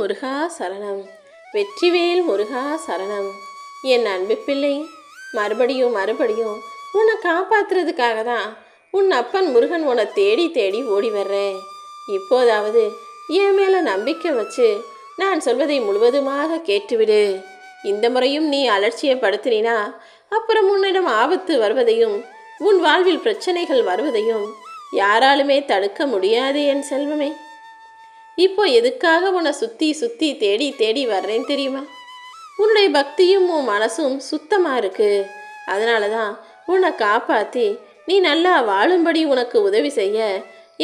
முருகா சரணம். வெற்றிவேல் முருகா சரணம். என் அன்பு பிள்ளை மறுபடியும் மறுபடியும் உன்னை காப்பாத்துறதுக்காக தான் உன் அப்பன் முருகன் உன்னை தேடி தேடி ஓடி வர்றேன். இப்போதாவது என் மேலே நம்பிக்கை வச்சு நான் சொல்வதை முழுவதுமாக கேட்டுவிடு. இந்த முறையும் நீ அலட்சியப்படுத்தினா அப்புறம் உன்னிடம் ஆபத்து வருவதையும் உன் வாழ்வில் பிரச்சனைகள் வருவதையும் யாராலுமே தடுக்க முடியாது என் செல்வமே. இப்போ எதுக்காக உன்னை சுற்றி சுற்றி தேடி தேடி வர்றேன் தெரியுமா? உன்னுடைய பக்தியும் உன் மனசும் சுத்தமாக இருக்கு. அதனால தான் உன்னை காப்பாற்றி நீ நல்லா வாழும்படி உனக்கு உதவி செய்ய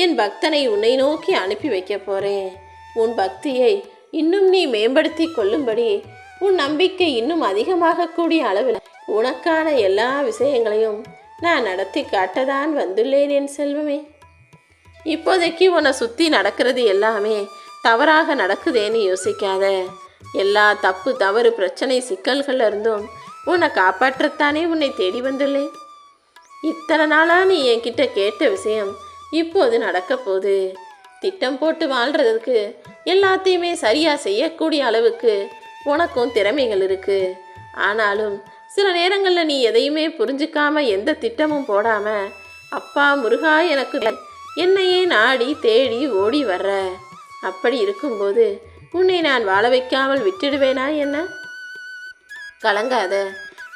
என் பக்தனை உன்னை நோக்கி அனுப்பி வைக்க போகிறேன் உன் பக்தியை இன்னும் நீ மேம்படுத்தி கொள்ளும்படி உன் நம்பிக்கை இன்னும் அதிகமாகக்கூடிய அளவில் உனக்கான எல்லா விஷயங்களையும் நான் நடத்தி காட்டதான் வந்துள்ளேன் என் செல்வமே. இப்போதைக்கு உன்னை சுற்றி நடக்கிறது எல்லாமே தவறாக நடக்குதேன்னு யோசிக்காத. எல்லா தப்பு தவறு பிரச்சனை சிக்கல்கள்ல இருந்தும் உன்னை காப்பாற்றத்தானே உன்னை தேடி வந்துள்ளேன் இத்தனை நாளாக நீ என்கிட்ட கேட்ட விஷயம் இப்போது நடக்க போகுது. திட்டம் போட்டு வாழ்கிறதுக்கு எல்லாத்தையுமே சரியாக செய்யக்கூடிய அளவுக்கு உனக்கும் திறமைகள் இருக்குது ஆனாலும் சில நேரங்களில் நீ எதையுமே புரிஞ்சுக்காமல் எந்த திட்டமும் போடாமல் அப்பா முருகா எனக்கு என்னையே நாடி தேடி ஓடி வர்ற? அப்படி இருக்கும்போது உன்னை நான் வாழ வைக்காமல் விட்டுடுவேனா என்ன? கலங்காத.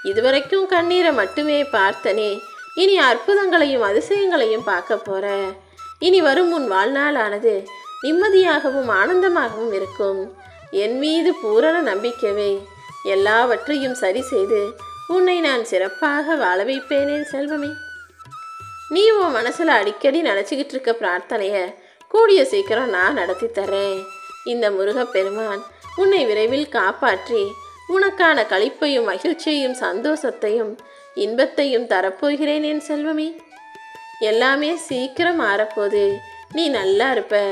இதுவரைக்கும் கண்ணீரை மட்டுமே பார்த்தனே. இனி அற்புதங்களையும் அதிசயங்களையும் பார்க்க போற. இனி வரும் உன் வாழ்நாளானது நிம்மதியாகவும் ஆனந்தமாகவும் இருக்கும். என் மீது பூரண நம்பிக்கவே. எல்லாவற்றையும் சரி செய்து உன்னை நான் சிறப்பாக வாழ வைப்பேனே செல்வமே. நீ உன் மனசில் அடிக்கடி நினச்சிக்கிட்டு இருக்க பிரார்த்தனையை கூடிய சீக்கிரம் நான் நடத்தி தரேன் இந்த முருகப்பெருமான் உன்னை விரைவில் காப்பாற்றி உனக்கான களிப்பையும் மகிழ்ச்சியையும் சந்தோஷத்தையும் இன்பத்தையும் தரப்போகிறேன் என் செல்வமே. எல்லாமே சீக்கிரம் மாறப்போது நீ நல்லா இருப்ப.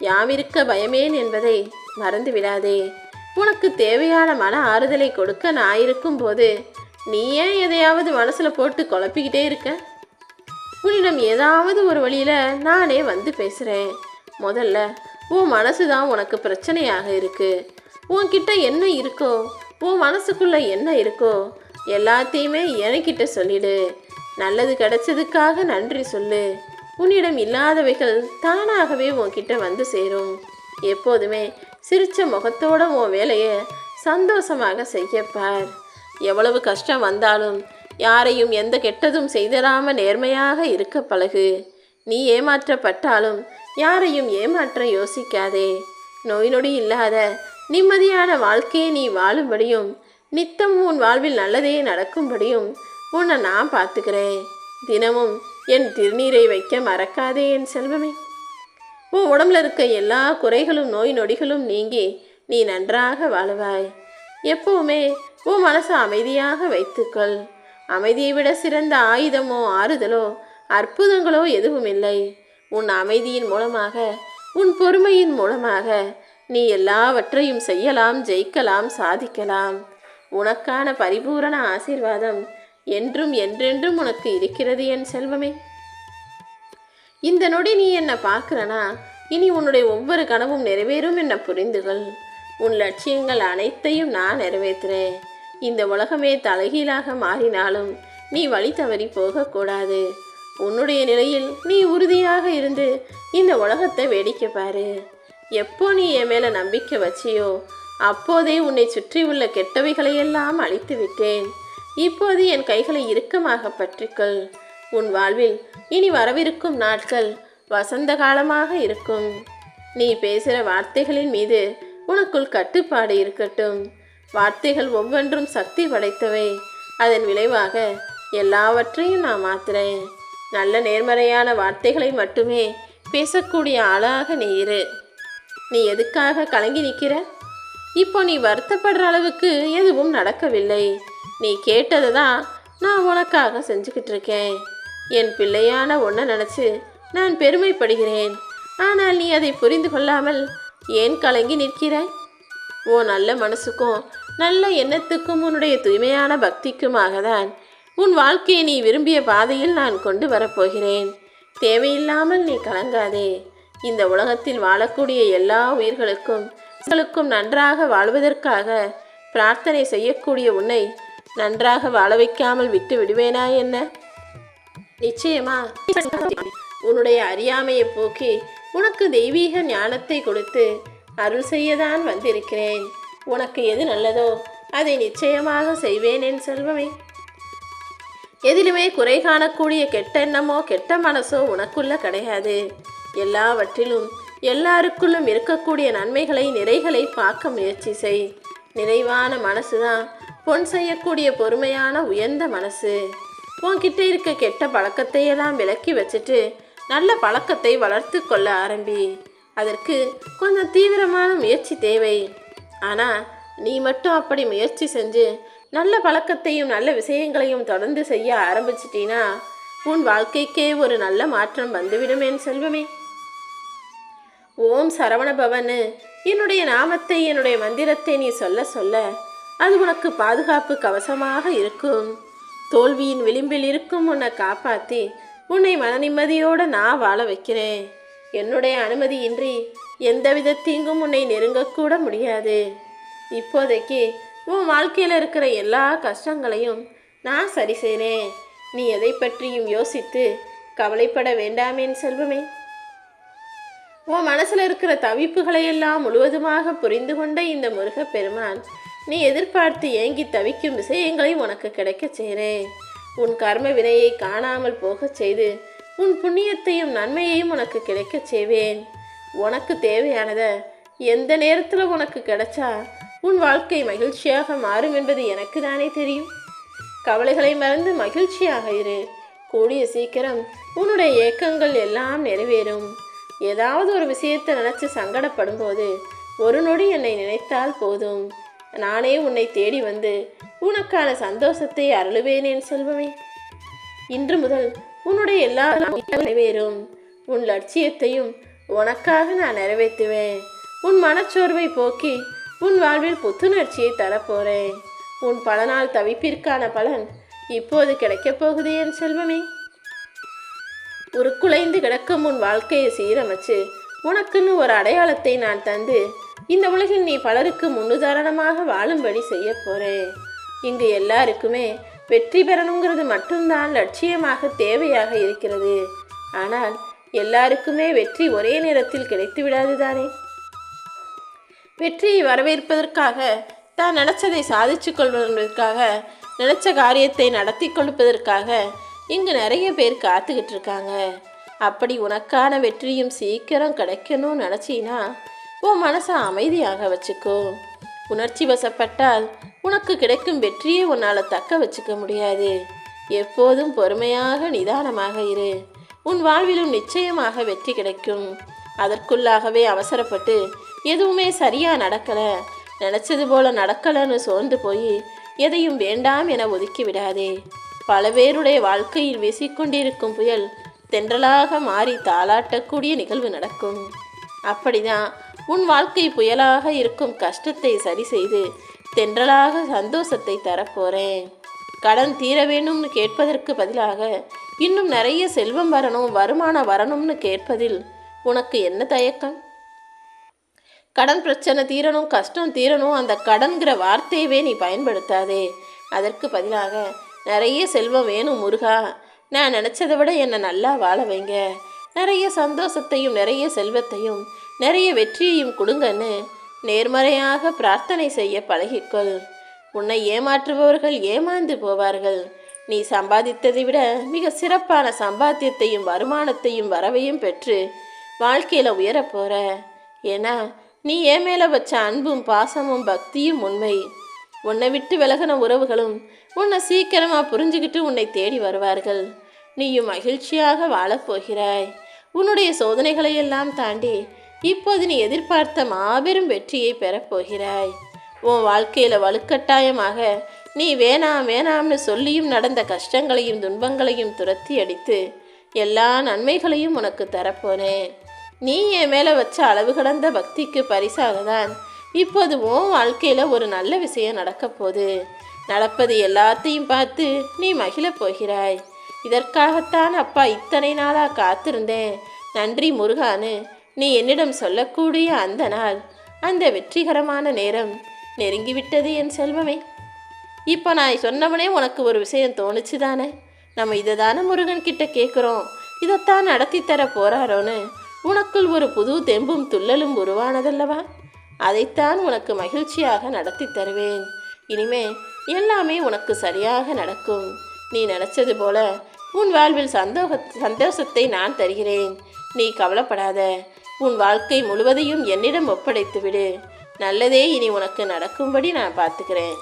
யாவிருக்க பயமேன் என்பதை மறந்து விடாதே. உனக்கு தேவையான மன ஆறுதலை கொடுக்க நான் இருக்கும்போது நீ ஏன் எதையாவது மனசில் போட்டு குழப்பிக்கிட்டே இருக்க? உன்னிடம் ஏதாவது ஒரு வழியில் நானே வந்து பேசுகிறேன் முதல்ல உன் மனசு தான் உனக்கு பிரச்சனையாக இருக்குது உன்கிட்ட என்ன இருக்கோ உன் மனசுக்குள்ளே என்ன இருக்கோ எல்லாத்தையுமே என்கிட்ட சொல்லிடு. நல்லது கிடைச்சதுக்காக நன்றி சொல்லு. உன்னிடம் இல்லாதவைகள் தானாகவே உன்கிட்ட வந்து சேரும். எப்போதுமே சிரித்த முகத்தோட உன் வேலையை சந்தோஷமாக செய்யப்பார் எவ்வளவு கஷ்டம் வந்தாலும் யாரையும் எந்த கெட்டதும் செய்திடாம நேர்மையாக இருக்க பழகு. நீ ஏமாற்றப்பட்டாலும் யாரையும் ஏமாற்ற யோசிக்காதே. நோய் நொடி இல்லாத நிம்மதியான வாழ்க்கையை நீ வாழும்படியும் நித்தம் உன் வாழ்வில் நல்லதே நடக்கும்படியும் உன்னை நான் பார்த்துக்கிறேன். தினமும் என் திருநீரை வைக்க மறக்காதே என் செல்வமே. உன் உடம்புல இருக்க எல்லா குறைகளும் நோய் நொடிகளும் நீங்கி நீ நன்றாக வாழுவாய். எப்பவுமே உன் மனசை அமைதியாக வைத்துக்கொள். அமைதியை விட சிறந்த ஆயுதமோ ஆறுதலோ அற்புதங்களோ எதுவும் இல்லை. உன் அமைதியின் மூலமாக உன் பொறுமையின் மூலமாக நீ எல்லாவற்றையும் செய்யலாம் ஜெயிக்கலாம் சாதிக்கலாம். உனக்கான பரிபூரண ஆசீர்வாதம் என்றும் என்றென்றும் உனக்கு இருக்கிறது என் செல்வமே. இந்த நொடி நீ என்னை பார்க்குறனா இனி உன்னுடைய ஒவ்வொரு கனவும் நிறைவேறும் என்ன புரிந்துகள். உன் லட்சியங்கள் அனைத்தையும் நான் நிறைவேற்றுறேன். இந்த உலகமே தலைகீழாக மாறினாலும் நீ வழி தவறி போகக்கூடாது. உன்னுடைய நிலையில் நீ உறுதியாக இருந்து இந்த உலகத்தை வேடிக்கை பாரு. எப்போ நீ என் மேலே நம்பிக்கை வச்சியோ அப்போதே உன்னை சுற்றி உள்ள கெட்டவைகளையெல்லாம் அழித்து விட்டேன் இப்போது என் கைகளை இறுக்கமாக பற்றிக்கொள். உன் வாழ்வில் இனி வரவிருக்கும் நாட்கள் வசந்த காலமாக இருக்கும். நீ பேசுகிற வார்த்தைகளின் மீது உனக்குள் கட்டுப்பாடு இருக்கட்டும். வார்த்தைகள் ஒவ்வொன்றும் சக்தி படைத்தவை. அதன் விளைவாக எல்லாவற்றையும் நான் மாத்துறேன் நல்ல நேர்மறையான வார்த்தைகளை மட்டுமே பேசக்கூடிய ஆளாக நீ இரு. நீ எதுக்காக கலங்கி நிற்கிற இப்போ நீ வருத்தப்படுற அளவுக்கு எதுவும் நடக்கவில்லை. நீ கேட்டதை தான் நான் உனக்காக செஞ்சுக்கிட்டு இருக்கேன். என் பிள்ளையான ஒன்றை நினச்சி நான் பெருமைப்படுகிறேன். ஆனால் நீ அதை புரிந்து கொள்ளாமல் ஏன் கலங்கி நிற்கிறாய்? ஓ நல்ல மனசுக்கும் நல்ல எண்ணத்துக்கும் உன்னுடைய தூய்மையான பக்திக்குமாக தான் உன் வாழ்க்கையை நீ விரும்பிய பாதையில் நான் கொண்டு வரப்போகிறேன். தேவையில்லாமல் நீ கலங்காதே. இந்த உலகத்தில் வாழக்கூடிய எல்லா உயிர்களுக்கும் மக்களுக்கும் நன்றாக வாழ்வதற்காக பிரார்த்தனை செய்யக்கூடிய உன்னை நன்றாக வாழ வைக்காமல் விட்டு விடுவேனா என்ன? நிச்சயமா. உன்னுடைய அறியாமையை போக்கி உனக்கு தெய்வீக ஞானத்தை கொடுத்து அருள் செய்யதான் வந்திருக்கிறேன். உனக்கு எது நல்லதோ அதை நிச்சயமாக செய்வேன் என் செல்வமே. எதிலுமே குறை காணக்கூடிய கெட்ட எண்ணமோ கெட்ட மனசோ உனக்குள்ள கிடையாது. எல்லாவற்றிலும் எல்லாருக்குள்ளும் இருக்கக்கூடிய நன்மைகளை நிறைகளை பார்க்க முயற்சி செய். நிறைவான மனசுதான் பொன் செய்யக்கூடிய பொறுமையான உயர்ந்த மனசு. உன்கிட்ட இருக்க கெட்ட பழக்கத்தையெல்லாம் விலக்கி வச்சுட்டு நல்ல பழக்கத்தை வளர்த்து கொள்ள ஆரம்பி. அதற்கு கொஞ்சம் தீவிரமான முயற்சி தேவை. ஆனால் நீ மட்டும் அப்படி முயற்சி செஞ்சு நல்ல பழக்கத்தையும் நல்ல விஷயங்களையும் தொடர்ந்து செய்ய ஆரம்பிச்சிட்டினா உன் வாழ்க்கைக்கே ஒரு நல்ல மாற்றம் வந்துவிடும் என் செல்வமே. ஓம் சரவண பவனு என்னுடைய நாமத்தை என்னுடைய மந்திரத்தை நீ சொல்ல சொல்ல அது உனக்கு பாதுகாப்பு கவசமாக இருக்கும். தோல்வியின் விளிம்பில் இருக்கும் உன்னை காப்பாற்றி உன்னை மன நிம்மதியோடு நான் வாழ வைக்கிறேன். என்னுடைய அனுமதியின்றி எந்தவித தீங்கும் உன்னை நெருங்கக்கூட முடியாது. இப்போதைக்கு உன் வாழ்க்கையில் இருக்கிற எல்லா கஷ்டங்களையும் நான் சரி செய்கிறேன் நீ எதை பற்றியும் யோசித்து கவலைப்பட வேண்டாமேன் செல்வமே. உன் மனசில் இருக்கிற தவிப்புகளையெல்லாம் முழுவதுமாக புரிந்து கொண்ட இந்த முருகப்பெருமான் நீ எதிர்பார்த்து ஏங்கி தவிக்கும் விஷயங்களை உனக்கு கிடைக்கச் செய்கிறேன் உன் கர்ம வினையை காணாமல் போகச் செய்து உன் புண்ணியத்தையும் நன்மையையும் உனக்கு கிடைக்கச் செய்வேன். உனக்கு தேவையானதை எந்த நேரத்தில் உனக்கு கிடைச்சா உன் வாழ்க்கை மகிழ்ச்சியாக மாறும் என்பது எனக்கு தானே தெரியும். கவலைகளை மறந்து மகிழ்ச்சியாக இரு. கூடிய சீக்கிரம் உன்னுடைய ஏக்கங்கள் எல்லாம் நிறைவேறும். ஏதாவது ஒரு விஷயத்தை நினச்சி சங்கடப்படும் போது ஒரு நொடி என்னை நினைத்தால் போதும். நானே உன்னை தேடி வந்து உனக்கான சந்தோஷத்தை அருளுவேனேன் செல்வமே. இன்று முதல் உன்னுடைய எல்லா நிறைவேறும். உன் லட்சியத்தையும் உனக்காக நான் நிறைவேற்றுவேன். உன் மனச்சோர்வை போக்கி உன் வாழ்வில் புத்துணர்ச்சியை தரப்போறேன். உன் பல நாள் தவிப்பிற்கான பலன் இப்போது கிடைக்கப் போகுது என் செல்வமே. உருக்குலைந்து கிடக்கும் உன் வாழ்க்கையை சீரமைச்சு உனக்குன்னு ஒரு அடையாளத்தை நான் தந்து இந்த உலகில் நீ பலருக்கு முன்னுதாரணமாக வாழும்படி செய்ய போறேன். இங்கு எல்லாருக்குமே வெற்றி பெறணுங்கிறது மட்டும்தான் லட்சியமாக தேவையாக இருக்கிறது. ஆனால் எல்லாருக்குமே வெற்றி ஒரே நேரத்தில் கிடைத்து விடாது தானே? வெற்றியை வரவேற்பதற்காக தான் நினச்சதை சாதிச்சு கொள்வதற்காக நினச்ச காரியத்தை நடத்தி கொடுப்பதற்காக இங்கு நிறைய பேர் காத்துக்கிட்டு இருக்காங்க. அப்படி உனக்கான வெற்றியும் சீக்கிரம் கிடைக்கணும்னு நினச்சினா உன் மனசை அமைதியாக வச்சுக்கோ. உணர்ச்சி வசப்பட்டால் உனக்கு கிடைக்கும் வெற்றியை உன்னால் தக்க வச்சுக்க முடியாது. எப்போதும் பொறுமையாக நிதானமாக இரு. உன் வாழ்விலும் நிச்சயமாக வெற்றி கிடைக்கும். அதற்குள்ளாகவே அவசரப்பட்டு எதுவுமே சரியாக நடக்கலை. நினச்சது போல நடக்கலைன்னு சோர்ந்து போய் எதையும் வேண்டாம் என ஒதுக்கி விடாதே. பல பேருடைய வாழ்க்கையில் வீசிக்கொண்டிருக்கும் புயல் தென்றலாக மாறி தாளாட்டக்கூடிய நிகழ்வு நடக்கும். அப்படிதான் உன் வாழ்க்கை புயலாக இருக்கும் கஷ்டத்தை சரி செய்து தென்றலாக சந்தோஷத்தை தரப்போறேன். கடன் தீர வேணும்னு கேட்பதற்கு பதிலாக இன்னும் நிறைய செல்வம் வரணும் வருமானம் வரணும்னு கேட்பதில் உனக்கு என்ன தயக்கம்? கடன் பிரச்சனை தீரணும் கஷ்டம் தீரணும் அந்த கடன்கிற வார்த்தையவே நீ பயன்படுத்தாதே. அதற்கு பதிலாக நிறைய செல்வம் வேணும் முருகா. நான் நினச்சதை விட என்னை நல்லா வாழ வைங்க. நிறைய சந்தோஷத்தையும் நிறைய செல்வத்தையும் நிறைய வெற்றியையும் கொடுங்கன்னு நேர்மறையாக பிரார்த்தனை செய்ய பழகிக்கொள். உன்னை ஏமாற்றுபவர்கள் ஏமாந்து போவார்கள். நீ சம்பாதித்ததை விட மிக சிறப்பான சம்பாத்தியத்தையும் வருமானத்தையும் வரவையும் பெற்று வாழ்க்கையில் உயரப்போற ஏன்னா நீ ஏன் மேலே வச்ச அன்பும் பாசமும் பக்தியும் உண்மை. உன்னை விட்டு விலகின உறவுகளும் உன்னை சீக்கிரமாக புரிஞ்சுக்கிட்டு உன்னை தேடி வருவார்கள். நீயும் மகிழ்ச்சியாக வாழப்போகிறாய் உன்னுடைய சோதனைகளையெல்லாம் தாண்டி இப்போது நீ எதிர்பார்த்த மாபெரும் வெற்றியை பெறப்போகிறாய் உன் வாழ்க்கையில் வலுக்கட்டாயமாக நீ வேணாம் வேணாம்னு சொல்லியும் நடந்த கஷ்டங்களையும் துன்பங்களையும் துரத்தி அடித்து எல்லா நன்மைகளையும் உனக்கு தரப்போனேன் நீ என் மேலே வச்ச அளவு கடந்த பக்திக்கு பரிசாக தான் இப்போது உன் வாழ்க்கையில் ஒரு நல்ல விஷயம் நடக்கப் போகுது. நடப்பது எல்லாத்தையும் பார்த்து நீ மகிழப் போகிறாய். இதற்காகத்தான் அப்பா இத்தனை நாளாக காத்திருந்தேன். நன்றி முருகானு. நீ என்னிடம் சொல்லக்கூடிய அந்த நாள் அந்த வெற்றிகரமான நேரம் நெருங்கிவிட்டது என் செல்வமே. இப்போ நான் சொன்னவனே உனக்கு ஒரு விஷயம் தோணுச்சு தானே? நம்ம இதை தானே முருகன் கிட்ட கேட்குறோம் இதைத்தான் நடத்தி தர போறாரோன்னு. உனக்குள் ஒரு புது தெம்பும் துள்ளலும் உருவானதல்லவா? அதைத்தான் உனக்கு மகிழ்ச்சியாக நடத்தி தருவேன். இனிமே எல்லாமே உனக்கு சரியாக நடக்கும். நீ நினச்சது போல உன் வாழ்வில் சந்தோக சந்தோஷத்தை நான் தருகிறேன். நீ கவலைப்படாத. உன் வாழ்க்கை முழுவதையும் என்னிடம் ஒப்படைத்து விடு நல்லதே இனி உனக்கு நடக்கும்படி நான் பார்த்துக்கிறேன்.